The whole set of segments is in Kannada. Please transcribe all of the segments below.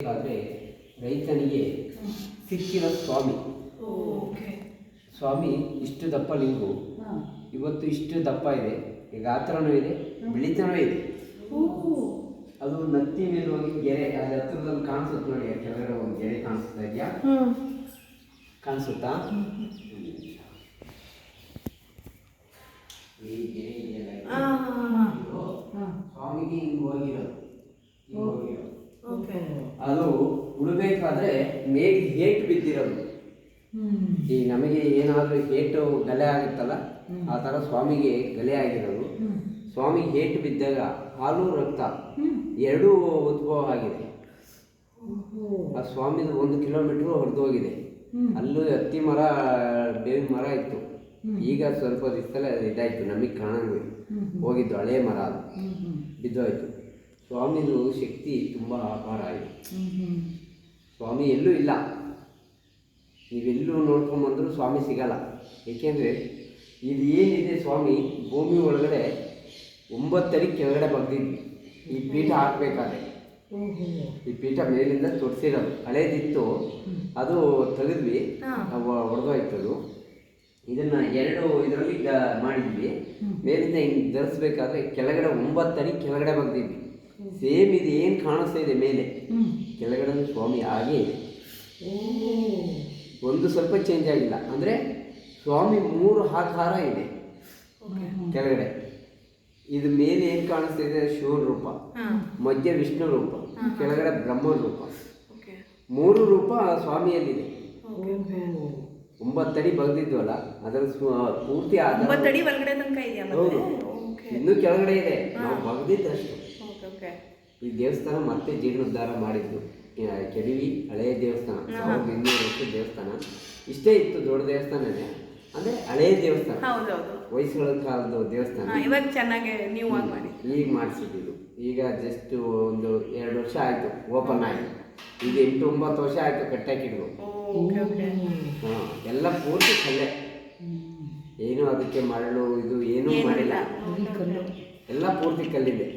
ಆದರೆ ರೈತನಿಗೆ ಸಿಕ್ಕಿರೋ ಸ್ವಾಮಿ. ಸ್ವಾಮಿ ಇಷ್ಟು ದಪ್ಪ ಲಿಂಗು ಇವತ್ತು ಇಷ್ಟು ದಪ್ಪ ಇದೆ. ಈಗ ಆತರನೂ ಇದೆ ಬೆಳಿತನೂ ಇದೆ. ಅದು ನತ್ತಿ ಮೇಲೆ ಹೋಗಿ ಗೆರೆ ಅದು ಹತ್ರದಲ್ಲಿ ಕಾಣಿಸುತ್ತೆ ನೋಡಿ ಕೆಳಗಡೆ ಒಂದು ಗೆರೆ ಕಾಣಿಸ್ತಾ ಇದೆಯಾ? ಕಾಣಿಸುತ್ತಾ ಈ ಗೆರೆ ಇದೆಯಲ್ಲ ಇದು, ಇದು ಸ್ವಾಮಿಗೆ ಹಿಂಗೆ ಹೋಗಿರೋದು ಹಿಂಗೆ ಹೋಗಿರೋದು ಓಕೆ ಅದು ಉಳ್ಬೇಕಾದ್ರೆ ಮೇಲೆ ಹೇಟ್ ಬಿದ್ದಿರೋದು. ಈ ನಮಗೆ ಏನಾದರೂ ಹೇಟು ಗಲೆ ಆಗುತ್ತಲ್ಲ ಆ ಥರ ಸ್ವಾಮಿಗೆ ಗಲೆ ಆಗಿರೋದು. ಸ್ವಾಮಿ ಹೇಟ್ ಬಿದ್ದಾಗ ಹಾಲು ರಕ್ತ ಎರಡೂ ಉದ್ಭವ ಆಗಿದೆ. ಆ ಸ್ವಾಮಿದು ಒಂದು ಕಿಲೋಮೀಟ್ರ್ ಹೊರದು ಹೋಗಿದೆ ಅಲ್ಲೂ ಹತ್ತಿ ಮರ ಬೇವಿನ ಮರ ಇತ್ತು. ಈಗ ಸ್ವಲ್ಪ ದಿವಸದಲ್ಲೇ ಅದು ಇದಾಯಿತು ನಮಗೆ ಕಾಣಂಗಿಲ್ಲ. ಹೋಗಿದ್ದು ಹಳೆ ಮರ ಅದು. ಬಿದ್ದೋಯ್ತು. ಸ್ವಾಮಿದು ಶಕ್ತಿ ತುಂಬ ಅಪಾರ ಇದೆ ಸ್ವಾಮಿ ಎಲ್ಲೂ ಇಲ್ಲ. ನೀವೆಲ್ಲೂ ನೋಡ್ಕೊಂಬಂದ್ರೂ ಸ್ವಾಮಿ ಸಿಗಲ್ಲ. ಏಕೆಂದರೆ ಇದು ಏನಿದೆ ಸ್ವಾಮಿ? ಭೂಮಿ ಒಳಗಡೆ ಒಂಬತ್ತಡಿ ಕೆಳಗಡೆ ಬಗ್ದಿದ್ವಿ. ಈ ಪೀಠ ಹಾಕಬೇಕಾದ್ರೆ. ಈ ಪೀಠ ಮೇಲಿಂದ ತೊಡ್ಸಿರೋದು. ಹಳೇದಿತ್ತು. ಅದು ತೆಗೆದ್ವಿ. ಹೊಡೆದೋಯ್ತದು ಇದನ್ನ ಎರಡು ಇದರಲ್ಲಿ ಮಾಡಿದ್ವಿ. ಮೇಲಿಂದ ಹಿಂಗೆ ಧರಿಸ್ಬೇಕಾದ್ರೆ ಕೆಳಗಡೆ ಒಂಬತ್ತಡಿ ಕೆಳಗಡೆ ಬಗ್ದಿದ್ವಿ. ಸೇಮ್ ಇದು ಏನು ಕಾಣಿಸ್ತಾ ಇದೆ ಮೇಲೆ ಕೆಳಗಡೆ ಸ್ವಾಮಿ ಹಾಗೇ ಇದೆ. ಒಂದು ಸ್ವಲ್ಪ ಚೇಂಜ್ ಆಗಿಲ್ಲ. ಅಂದರೆ ಸ್ವಾಮಿ ಮೂರು ಆಕಾರ ಇದೆ. ಕೆಳಗಡೆ. ಇದು ಮೇಲೆ ಏನು ಕಾಣಿಸ್ತಾ ಇದೆ? ಶಿವನ ರೂಪ. ಮಧ್ಯ ವಿಷ್ಣು ರೂಪ. ಕೆಳಗಡೆ ಬ್ರಹ್ಮ ರೂಪ. ಮೂರು ರೂಪ ಸ್ವಾಮಿಯಲ್ಲಿದೆ. ಒಂಬತ್ತಡಿ ಬಗ್ದಿದ್ವಲ್ಲ ಅದರ ಪೂರ್ತಿ ಆದ ಹೌದು. ಇನ್ನೂ ಕೆಳಗಡೆ ಇದೆ. ನಾವು ಬಗ್ದಿದ್ದಷ್ಟು. ಈ ದೇವಸ್ಥಾನ ಮತ್ತೆ ಜೀರ್ಣೋದ್ಧಾರ ಮಾಡಿದ್ದು. ಕೆಡಿವಿ ಹಳೆಯ ದೇವಸ್ಥಾನ ಸಾವಿರದ ಇನ್ನೂರು ವರ್ಷದ ದೇವಸ್ಥಾನ. ಇಷ್ಟೇ ಇತ್ತು ದೊಡ್ಡ ದೇವಸ್ಥಾನನೇ ಅಂದ್ರೆ ಹಳೆಯ ದೇವಸ್ಥಾನ. ಹೊಯ್ಸಳ ಕಾಲದ ದೇವಸ್ಥಾನ. ಇವಾಗ ಚೆನ್ನಾಗಿ ನೀವು ಮಾಡಿ. ಈಗ ಮಾಡಿಸಿದ್ದು ಈಗ ಜಸ್ಟ್ ಒಂದು ಎರಡು ವರ್ಷ ಆಯ್ತು ಓಪನ್ ಆಗಿ. ಈಗ ಎಂಟು ಒಂಬತ್ತು ವರ್ಷ ಆಯ್ತು ಕಟ್ಟಾಕಿಡ್ದು ಎಲ್ಲ ಪೂರ್ತಿ ಕಲ್ಲೆ. ಏನು ಅದಕ್ಕೆ ಮರಳು ಇದು ಏನೂ ಮಾಡಿಲ್ಲ. ಎಲ್ಲ ಪೂರ್ತಿ ಕಲ್ಲಿದೆ.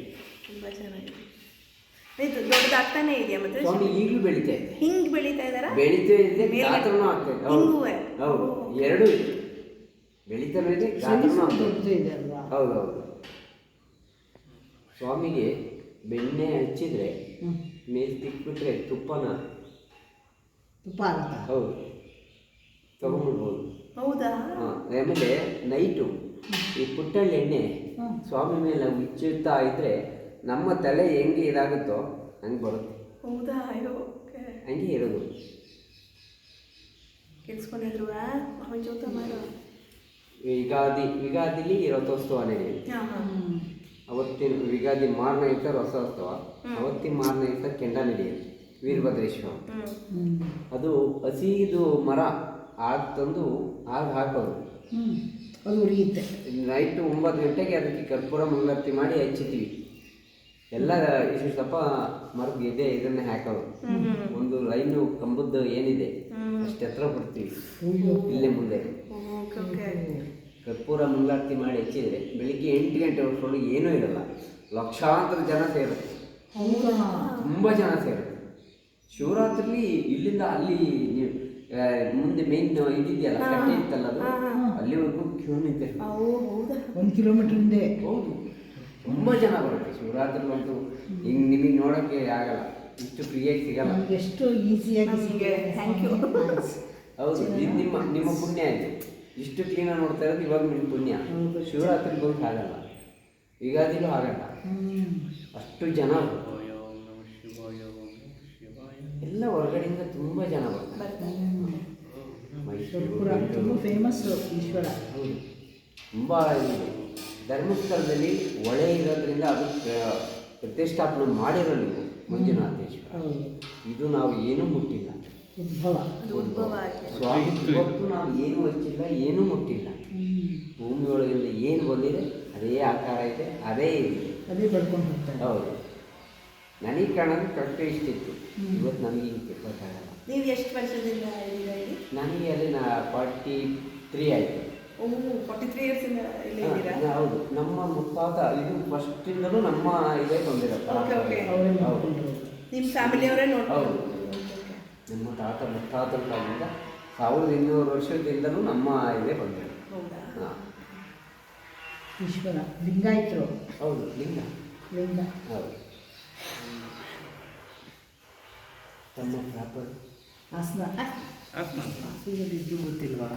ತುಂಬ ಚೆನ್ನಾಗಿದೆ. ಇದು ದೊಡ್ಡದಾಗ್ತಾನೆ ಇದೆಯಾ ಮತ್ತೆ? ಸ್ವಾಮಿ ಈಗಲೂ ಬೆಳೀತಾ ಇದೆ. ಹಿಂಗ್ ಬೆಳೀತಾ ಇದಾರಾ? ಬೆಳೀತಾ ಇದೆ ಗಾತ್ರನೂ ಆಗ್ತಾ ಇದೆ. ಹೌದು? ಹೌದು. ಎರಡೂ ಇದೆ. ಬೆಳೀತಾನೂ ಇದೆ ಗಾತ್ರನೂ ಆಗ್ತಾ ಇದೆ. ಹೌದು ಹೌದು. ಸ್ವಾಮಿಗೆ ಬೆಣ್ಣೆ ಹಚ್ಚಿದ್ರೆ ಮೇಲೆ ತಿಕ್ಬಿಟ್ರೆ ತುಪ್ಪನ. ತುಪ್ಪ ಹೌದು. ತಗೊಂಡ್ಬಿಡ್ಬೋದು. ಹೌದಾ? ಹಾಂ ಆಮೇಲೆ ನೈಟು ಈ ಪುಟ್ಟಳ್ಳಿ ಎಣ್ಣೆ ಸ್ವಾಮಿ ಮೇಲೆ ಉಚ್ಚುತ್ತಾ ಇದ್ರೆ ನಮ್ಮ ತಲೆ ಹೆಂಗೆ ಇದಾಗುತ್ತೋ ಹಂಗೆ ಬರುತ್ತೆ. ಹೌದಾ? ಅಯ್ಯೋ ಓಕೆ. ಹಂಗೆ ಇರೋದು. ಕೆಲ್ಸ್ಕೊಂಡಿದ್ರು ಜೋತ ಮಾಡು. ಯುಗಾದಿ ಯುಗಾದಿಲಿ ರಥೋತ್ಸವ ನಡೆಯುತ್ತೆ ಹಾಂ ಹಾಂ. ಅವತ್ತಿನ ಯುಗಾದಿ ಮಾರನೇ ಇರ್ತ ರಥೋತ್ಸವ ಅವತ್ತಿನ ಮಾರನೇ ಇರ್ತ ಕೆಂಡ ನಡೆಯುತ್ತೆ ವೀರಭದ್ರೇಶ್ವರ. ಅದು ಹಸಿದು ಮರ ಆಗ ತಂದು ಆಗ ಹಾಕೋದು. ಅದು ಉರಿಯುತ್ತೆ. ನೈಟ್ ಒಂಬತ್ತು ಗಂಟೆಗೆ ಅದಕ್ಕೆ ಕರ್ಪೂರ ಮಂಗಳಾರತಿ ಮಾಡಿ ಹಚ್ಚಿತೀವಿ ಎಲ್ಲ ಇಷ್ಟು ಸ್ವಲ್ಪ ಮರದ ಇದೆ ಇದನ್ನೇ ಹಾಕೋದು. ಒಂದು ಲೈನು ಕಂಬದ್ದು ಏನಿದೆ ಅಷ್ಟು ಎತ್ತರ ಬರ್ತೀವಿ ಇಲ್ಲೇ ಮುಂದೆ. ಕರ್ಪೂರ ಮುಂಗಾರ್ತಿ ಮಾಡಿ ಹೆಚ್ಚಿದ್ರೆ ಬೆಳಿಗ್ಗೆ ಎಂಟು ಗಂಟೆ ವರ್ಷದೊಳಗೆ ಏನೂ ಇರಲ್ಲ. ಲಕ್ಷಾಂತರ ಜನ ಸೇರುತ್ತೆ. ತುಂಬ ಜನ ಸೇರುತ್ತೆ. ಶಿವರಾತ್ರಿಲಿ ಇಲ್ಲಿಂದ ಅಲ್ಲಿ ಮುಂದೆ ಮೇನ್ ಇದಿದೆಯಲ್ಲ ಕಟ್ಟೆ ಇತ್ತಲ್ಲ ಅದು ಅಲ್ಲಿವರೆಗೂ ಕ್ಯೂ ನಿಂತಿರ್ತಾರೆ ಒಂದು ಕಿಲೋಮೀಟರ್ ಹಿಂದೆ. ಹೌದು. ತುಂಬ ಜನ ಬರುತ್ತೆ. ಶಿವರಾತ್ರಿ ಬಂತು ಹಿಂಗೆ ನಿಮಗೆ ನೋಡೋಕ್ಕೆ ಆಗಲ್ಲ. ಇಷ್ಟು ಫ್ರೀಯಾಗಿ ಸಿಗಲ್ಲ. ಎಷ್ಟು ಈಸಿಯಾಗಿ ನಮಗೆ ಥ್ಯಾಂಕ್ ಯು ಹೌದು ಇದು ನಿಮ್ಮ ನಿಮ್ಮ ಪುಣ್ಯ ಇದು. ಇಷ್ಟು ಕ್ಲೀನಾಗಿ ನೋಡ್ತಾ ಇರೋದು ಇವಾಗ ನಿಮ್ಮ ಪುಣ್ಯ. ಶಿವರಾತ್ರಿ ಬಂದು ಆಗಲ್ಲ ಯುಗಾದಿಲೂ ಆಗಲ್ಲ ಅಷ್ಟು ಜನ ಎಲ್ಲ ಹೊರಗಡೆಯಿಂದ ತುಂಬ ಜನ ಬರ್ತಾರೆ ಮೈಸೂರು ತುಂಬ ಫೇಮಸ್ ಫೇಮಸ್ಸು ಈಶ್ವರ. ಹೌದು. ತುಂಬ ಇದೆ. ಧರ್ಮಸ್ಥಳದಲ್ಲಿ ಒಳೆ ಇರೋದ್ರಿಂದ ಅದು ಪ್ರ- ಪ್ರತಿಷ್ಠಾಪನೆ ಮಾಡಿರೋ ನೀವು ಮಂಜುನಾಥೇಶ್ವರ. ಇದು ನಾವು ಏನೂ ಮುಟ್ಟಿಲ್ಲ. ಅದು ಸ್ವಾಮಿ ಇವತ್ತು ನಾವು ಏನು ಹಚ್ಚಿಲ್ಲ ಏನೂ ಮುಟ್ಟಿಲ್ಲ. ಭೂಮಿಯೊಳಗಿಂದ ಭೂಮಿ ಒಳಗಿಂದ ಏನು ಬಂದಿದೆ ಅದೇ ಆಕಾರ ಇದೆ ಅದೇ ಇದೆ. ಅದೇ ಹೋಗ್ತಾರೆ ಹೌದು. ನನಗೆ ಕಾಣೋದು ಕರೆಕ್ಟ್ ಇಷ್ಟಿತ್ತು ಇವತ್ತು ನನಗೆ ಹಿಂಗೆ ಗೊತ್ತಾಗಲ್ಲ ನೀವು ಎಷ್ಟು ವರ್ಷದಿಂದ ನನಗೆ ಅಲ್ಲಿ ನಾ ಫಾರ್ಟಿ ತ್ರೀ ಆಯಿತು. ಹೌದು. ನಮ್ಮ ಮುತ್ತಾತ ಇದು ಫಸ್ಟಿಂದಲೂ ನಮ್ಮ ಇದೇ ಬಂದಿರೋದು. ಅವರೇ ಹೌದು. ನಿಮ್ಮ ಫ್ಯಾಮಿಲಿಯವರೇ ಹೌದು. ನಮ್ಮ ತಾತ ಮುತ್ತಾತನ ಕಾಲದಿಂದ ಸಾವಿರದ ಇನ್ನೂರು ವರ್ಷದಿಂದಲೂ ನಮ್ಮ ಇದೇ ಬಂದಿದೆ ಹೌದಾ? ಹಾಂ. ಈಶ್ವರ ಲಿಂಗಾಯತರು. ಹೌದು ಲಿಂಗ. ಲಿಂಗ. ಹೌದು. ತಮ್ಮ ಪ್ರಾಪರ್ ಹಾಸನ. ಇದ್ದು ಗೊತ್ತಿಲ್ವಾ